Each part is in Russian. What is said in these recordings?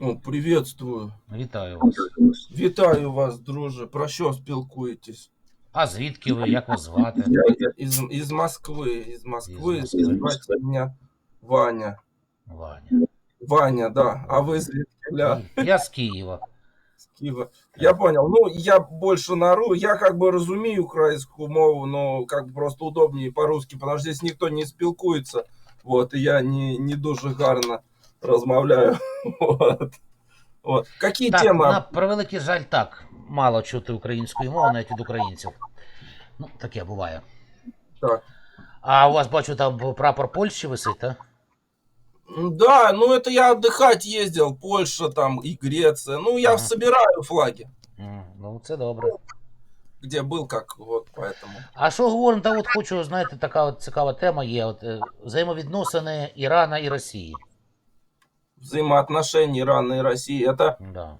О, приветствую. Вітаю вас. Вітаю вас, друже. Про що спілкуєтесь? А звідки ви? Як вас звати? Я из, из Москвы, из Москвы, Из Москвы. звать меня Ваня. Ваня. Ваня, да. А вы звідки? Ля? Я з Києва. З Києва. Я понял. Ну, я больше нару. Я как бы розумію українську мову, но как бы просто удобнее по-русски, потому что здесь никто не спілкується. Вот, и я не, не дуже гарно розмовляю. Вот. Вот. Какие Так, темы? на превеликий жаль, так. Мало чути української мови, навіть від українців. Ну, таке буває. Так. А у вас бачу, там прапор Польщі висить, так? Да, ну это я отдыхать ездил, Польша там и Греция. Ну, я Ага. собираю флаги, М, Ну, це добре. где был, как вот поэтому. А що говоримо, та от хочу, знаєте, така от цікава тема є. От, е, взаємовідносини Ірана і Росії. Взаимоотношения Ирана и России, это, Да.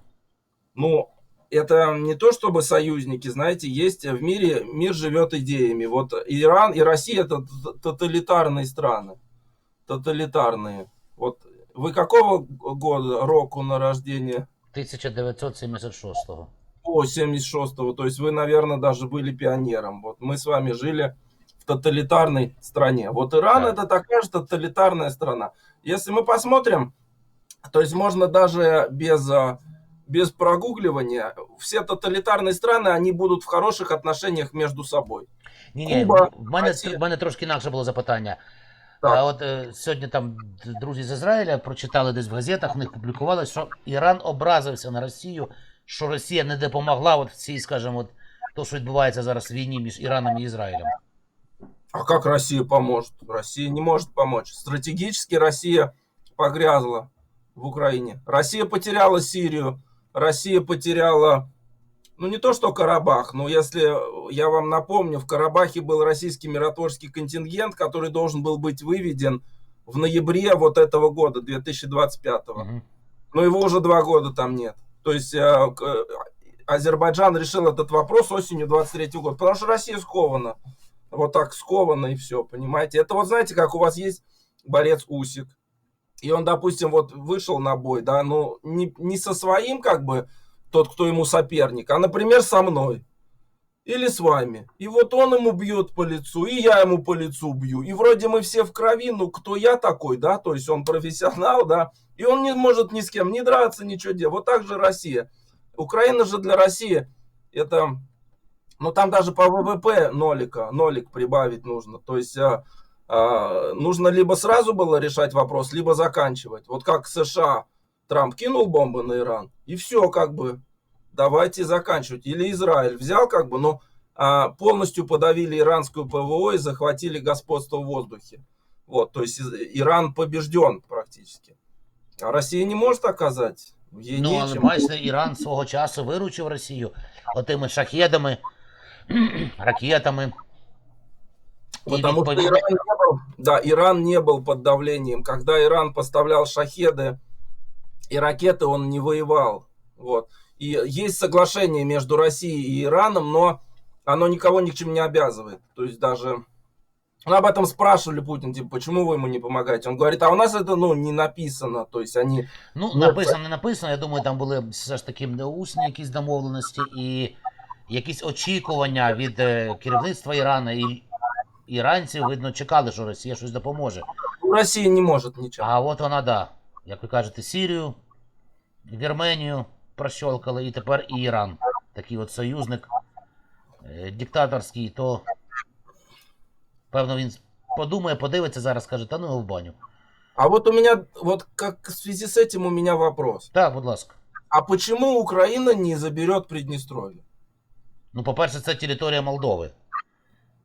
ну, это не то чтобы союзники, знаете, есть в мире, мир живет идеями. Вот Иран и Россия это тоталитарные страны, тоталитарные. Вот вы какого года, року на рождение? 1976-го. О, 76-го, то есть вы, наверное, даже были пионером. Вот мы с вами жили в тоталитарной стране. Вот Иран Да. это такая же тоталитарная страна. Если мы посмотрим, то есть можно даже без, а, без прогугливания, все тоталитарные страны, они будут в хороших отношениях между собой. Ні, ні, Куба, в мене, Росія. в мене трошки інакше було запитання. Так. А от е, сьогодні там д- друзі з Ізраїля прочитали десь в газетах, в них публікувалось, що Іран образився на Росію, що Росія не допомогла от в цій, скажімо, от, то, що відбувається зараз в війні між Іраном і Ізраїлем. А как Россия поможет? Россия не может помочь. Стратегически Россия погрязла в Украине. Россия потеряла Сирию, Россия потеряла, ну не то что Карабах, но если я вам напомню, в Карабахе был российский миротворческий контингент, который должен был быть выведен в ноябре вот этого года, 2025. Угу. Но его уже два года там нет. То есть э, Азербайджан решил этот вопрос осенью 23 года, потому что Россия скована. Вот так скована и все, понимаете? Это вот знаете, как у вас есть борец Усик, и он, допустим, вот вышел на бой, да, ну не, не со своим как бы тот, кто ему соперник, а, например, со мной. Или с вами. И вот он ему бьет по лицу, и я ему по лицу бью. И вроде мы все в крови, ну кто я такой, да? То есть он профессионал, да? И он не может ни с кем не драться, ничего делать. Вот так же Россия. Украина же для России это... Ну там даже по ВВП нолика, нолик прибавить нужно. То есть а, нужно либо сразу было решать вопрос, либо заканчивать. Вот как США, Трамп кинул бомбы на Иран, и все как бы, давайте заканчивать. Или Израиль взял как бы, но а, полностью подавили иранскую ПВО и захватили господство в воздухе. Вот, то есть из- Иран побежден практически. А Россия не может оказать. Ей Ну, але нечем. бачите, Іран свого часу виручив Росію отими шахедами, ракетами. І Потому что відповідно- Иран не был, да, Иран не был под давлением. Когда Иран поставлял шахеды и ракеты, он не воевал. Вот. И есть соглашение между Россией и Ираном, но оно никого ни к чему не обязывает. То есть даже... Ну, об этом спрашивали Путин, типа, почему вы ему не помогаете? Он говорит, а у нас это, ну, не написано. То есть они... Ну, Ну, написано, не написано. Я думаю, там були все ж таки усні якісь домовленості і якісь очікування від е, керівництва Ірана і іранців, видно, чекали, що Росія щось допоможе. Россия не может ничем. А от вона, да, як ви кажете, Сірію, Вірменію прощолкали, і тепер і Іран. Такий от союзник е, диктаторський, то певно він подумає, подивиться зараз, каже, та ну його в баню. А вот у меня, вот как в связи с этим у меня вопрос. Так, будь ласка. А почему Украина не заберет Приднестровье? Ну, по-перше, це територія Молдови.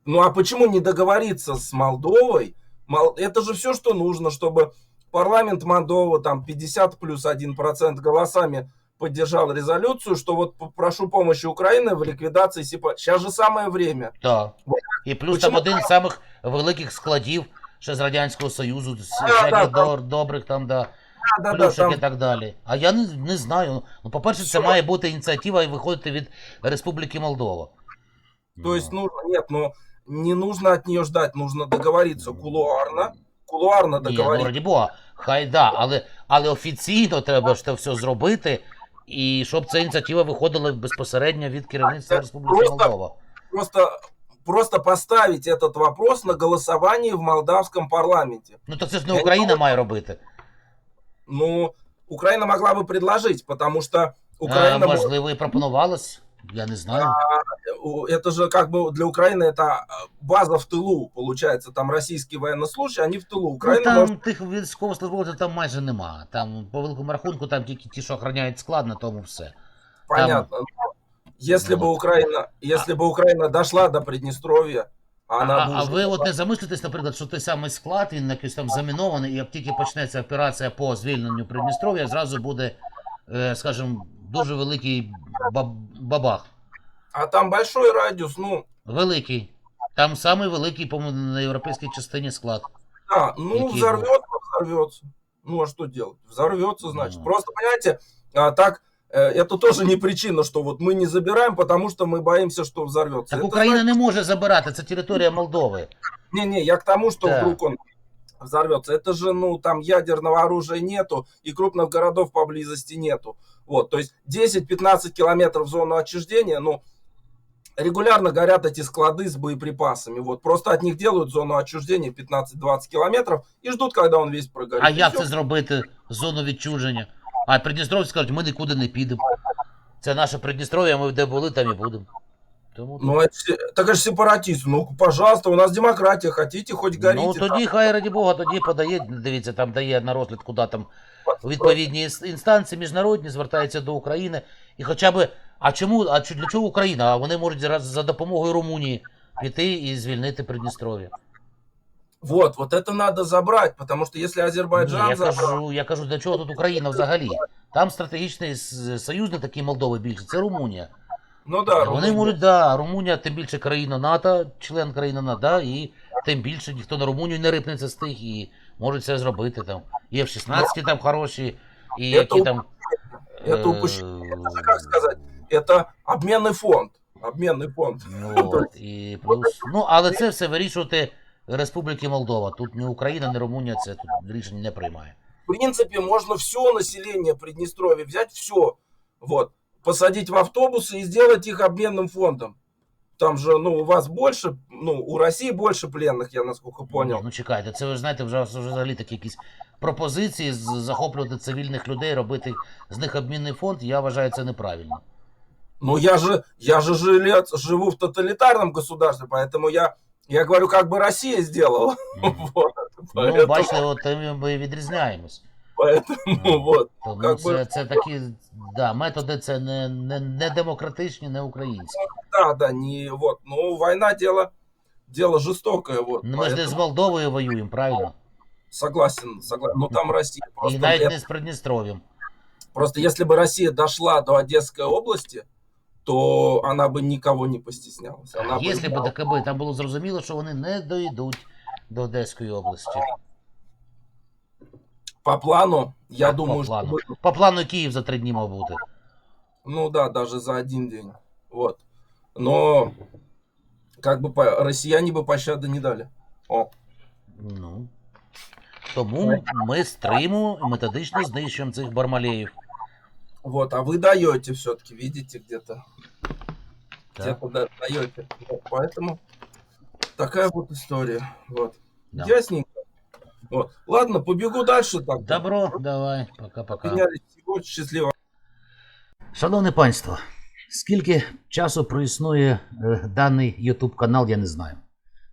Ну а почему не договориться с Молдовой? Мол- Это же все, что нужно, чтобы парламент Молдовы там 50 плюс 1% голосами поддержал резолюцию, что вот п- прошу помощи Украины в ликвидации сепа. Сейчас же самое время. Так. Вот. І плюс Почему- там один з самих великих складів ще з Радянського Союзу, з Да, всяких да, дор- добрих там, да, Да, да, да, плюшок там і так далі. А я не, не знаю. Ну, по-перше, це Що? має бути ініціатива і виходити від Республіки Молдова. То есть нужно, нет, ну не нужно от нее ждать, нужно договориться кулуарно, кулуарно Ні, ну договориться. раді Бога, хай да, але але офіційно треба ж це все зробити, і щоб ця ініціатива виходила безпосередньо від керівництва Це Республіки просто- Молдова. Просто, просто поставить этот вопрос на голосование в молдавском парламенте. Ну то це ж не Україна має робити. Ну, Украина могла бы предложить, потому что А, Украина... может- можливо, і пропонувалось. Я не знаю. у- это же как бы для Украины это э, база в тылу, получается. Там российские военнослужащие, они в тылу. Ну, Украина там может... тих військовослужбовців там майже нема. Там по великому рахунку там тільки ті, що охороняють склад, на тому все. Понятно. Если бы Вот. Украина, если бы Украина дошла до Приднестровья, А, она бы а уже ви была- от не замислитесь, наприклад, що той самий склад, він якийсь там замінований, і як тільки почнеться операція по звільненню Придністров'я, зразу буде, е, скажімо, дуже великий баб- бабах. А там большой радиус, ну, Великий. Там самий великий, по-моєму, на європейській частині склад. да, ну Какие взорвется, взорвется. Ну а что делать? Взорвется, значит. Ну. Просто понимаете, а, так э, это тоже не причина, что вот мы не забираем, потому что мы боимся, что взорвется. Так Это Україна не може забирати, це територія Молдови. Не-не, я к тому, что Да. вдруг он взорвется. Это же, ну, там ядерного оружия нету, и крупных городов поблизости нету. Вот, то есть 10-15 километров в зону отчуждения, ну, регулярно горят эти склады с боеприпасами. Вот, просто от них делают зону отчуждения 15-20 километров и ждут, когда он весь прогорит. А И як всё. це зробити зону відчуження? А Придністровці скажуть, ми нікуди не підемо. Це наше Придністров'я, ми де були, там і будемо. Тому Ну, это, се- так это же сепаратист. Ну, пожалуйста, у нас демократия, хотите, хоть горите. Ну там. тоді хай раді Бога, тоді подає, дивіться, там дає на розгляд, куди там відповідні інстанції міжнародні, звертається до України. І хоча б, а чому, а для чого Україна? А вони можуть зараз за допомогою Румунії піти і звільнити Придністров'я. Вот, вот это надо забрать, потому что если Ні, я забрал- кажу, я кажу, для чого тут Україна взагалі? Там стратегічний союзник такий Молдови більше, це Румунія. ну да, Вони можуть, да, Румунія тим більше країна НАТО, член країни НАТО, да, і тим більше ніхто на Румунію не рипнеться з тих і можуть це зробити там. Є в 16 там хороші, і Це які уп- там. це е, упущение. Это же, как сказать, это обменный фонд. Обменный фонд. Ну, от, і плюс. Ну, але це все вирішувати Республіки Молдова. Тут ні Україна, ні Румунія це тут рішення не приймає. В принципе, можно все население Приднестровья взять, все, вот, посадить в автобусы и сделать их обменным фондом. Там же, ну, у вас больше, ну, у России больше пленных, я насколько понял. Ні, ну чекайте, це ви ж знаєте, вже, вже взагалі такі якісь пропозиції з- захоплювати цивільних людей, робити з них обмінний фонд, я вважаю це неправильно. Ну, я же, я же жилец, живу в тоталитарном государстве, поэтому я, я говорю, как бы Россия сделала. Мгм. Вот, Ну, поэтому, бачите, от тим ми відрізняємось. поэтому вот. Тому Как це, би- це такі да, методи це не, не, не демократичні, не українські. Да, да, не, вот, ну, война дело, дело жестокое, вот. Ну, ми ж не з поэтому Молдовою воюємо, правильно? Согласен, согласен. Ну, там Россия І просто... навіть это- не з Придністров'ям. Просто если бы Россия дошла до Одесской области, то она бы никого не постеснялась. Она бы- Якщо б таке би, там було зрозуміло, що вони не дойдуть до Одеської області. По плану, я Так, думаю, по что... плану. бы- По плану Київ за три дні мав бути. Ну да, даже за один день. Вот. Но как бы по- россияне бы пощады не дали. О, Ну. Тому ми стримуємо і методично знищуємо цих бармалеїв. вот, а вы даете все-таки, видите, где-то. Так. Где-то да- даете. Вот, поэтому такая вот история. Вот. Да. Ясненько. Вот. Ладно, побегу дальше. Так. Добро, давай, пока-пока. Обменялись всего. Счастливо. Шановне панство, скільки часу проіснує е, даний YouTube канал, я не знаю.